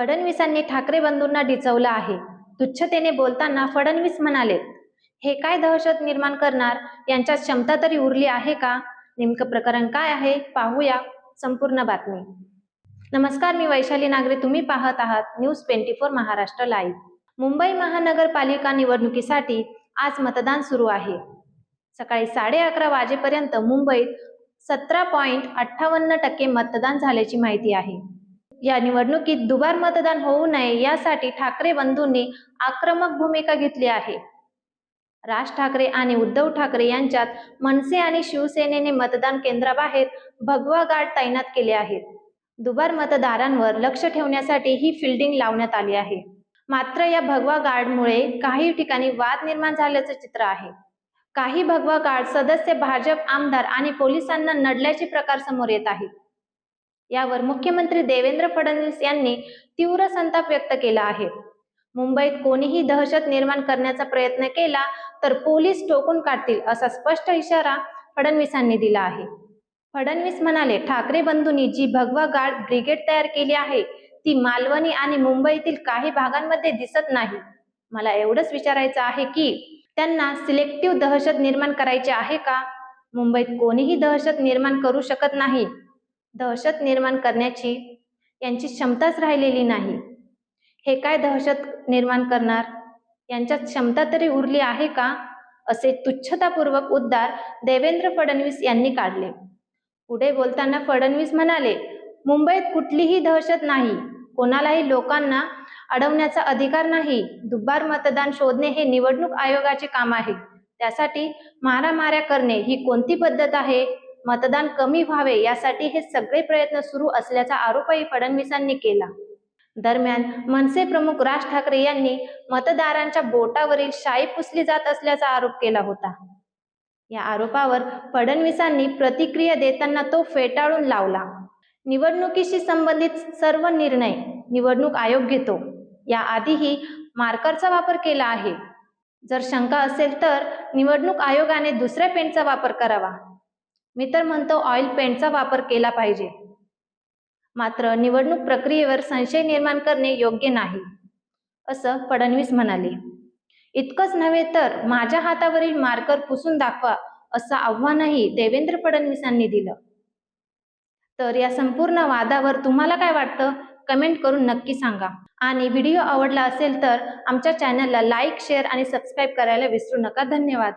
फडणवीसांनी ठाकरे बंधूंना डिचवलं आहे. तुच्छतेने बोलताना फडणवीस म्हणाले हे काय दहशत निर्माण करणार? यांच्यात क्षमता तरी उरली आहे का? नेमकं प्रकरण काय आहे? पाहूया. संपूर्ण बातमी. नमस्कार मी वैशाली नागरे. तुम्ही पाहत आहात news twenty four Maharashtra live. Mumbai महानगरपालिका निवडणुकीसाठी आज मतदान सुरू आहे. सकाळी साडे अकरा वाजेपर्यंत मुंबईत सतरा पॉईंट अठ्ठावन्न टक्के मतदान झाल्याची माहिती आहे. या निवडणुकीत दुबार मतदान होऊ नये यासाठी ठाकरे बंधूंनी आक्रमक भूमिका घेतली आहे. राज ठाकरे आणि उद्धव ठाकरे यांच्यात मनसे आणि शिवसेनेने मतदान केंद्राबाहेर भगवा गार्ड तैनात केले आहेत. दुबार मतदारांवर लक्ष ठेवण्यासाठी ही फिल्डिंग लावण्यात आली आहे. मात्र या भगवा गार्डमुळे काही ठिकाणी वाद निर्माण झाल्याचं चित्र आहे. काही भगवा गार्ड सदस्य भाजप आमदार आणि पोलिसांना नडल्याचे प्रकार समोर येत आहेत. यावर मुख्यमंत्री देवेंद्र फडणवीस यांनी तीव्र संताप व्यक्त केला आहे. मुंबईत कोणीही दहशत निर्माण करण्याचा प्रयत्न केला तर पोलीस टोकून काढतील असा स्पष्ट इशारा फडणवीसांनी दिला आहे. फडणवीस म्हणाले ठाकरे बंधूंनी जी भगवा गार्ड ब्रिगेड तयार केली आहे ती मालवणी आणि मुंबईतील काही भागांमध्ये दिसत नाही. मला एवढंच विचारायचं आहे की त्यांना सिलेक्टिव्ह दहशत निर्माण करायची आहे का? मुंबईत कोणीही दहशत निर्माण करू शकत नाही. दहशत निर्माण करण्याची यांची क्षमताच राहिलेली नाही. हे काय दहशत निर्माण करणार? यांच्यात क्षमता तरी उरली आहे का? असे तुच्छतापूर्वक उद्गार देवेंद्र फडणवीस यांनी काढले. पुढे बोलताना फडणवीस म्हणाले मुंबईत कुठलीही दहशत नाही. कोणालाही लोकांना अडवण्याचा अधिकार नाही. दुबार मतदान शोधणे हे निवडणूक आयोगाचे काम आहे. त्यासाठी मारामाऱ्या करणे ही कोणती पद्धत आहे? मतदान कमी व्हावे यासाठी हे सगळे प्रयत्न सुरू असल्याचा आरोपही फडणवीसांनी केला. दरम्यान मनसे प्रमुख राज ठाकरे यांनी मतदारांच्या बोटावरील शाई पुसली जात असल्याचा आरोप केला होता. या आरोपावर फडणवीसांनी प्रतिक्रिया देताना तो फेटाळून लावला. निवडणुकीशी संबंधित सर्व निर्णय निवडणूक आयोग घेतो. याआधीही मार्करचा वापर केला आहे. जर शंका असेल तर निवडणूक आयोगाने दुसऱ्या पेनचा वापर करावा. मी तर म्हणतो ऑइल पेंटचा वापर केला पाहिजे. मात्र निवडणूक प्रक्रियेवर संशय निर्माण करणे योग्य नाही असं फडणवीस म्हणाले. इतकंच नव्हे तर माझ्या हातावरील मार्कर पुसून दाखवा असं आव्हानही देवेंद्र फडणवीसांनी दिलं. तर या संपूर्ण वादावर तुम्हाला काय वाटतं? कमेंट करून नक्की सांगा. आणि व्हिडिओ आवडला असेल तर आमच्या चॅनलला लाईक शेअर आणि सबस्क्राईब करायला विसरू नका. धन्यवाद.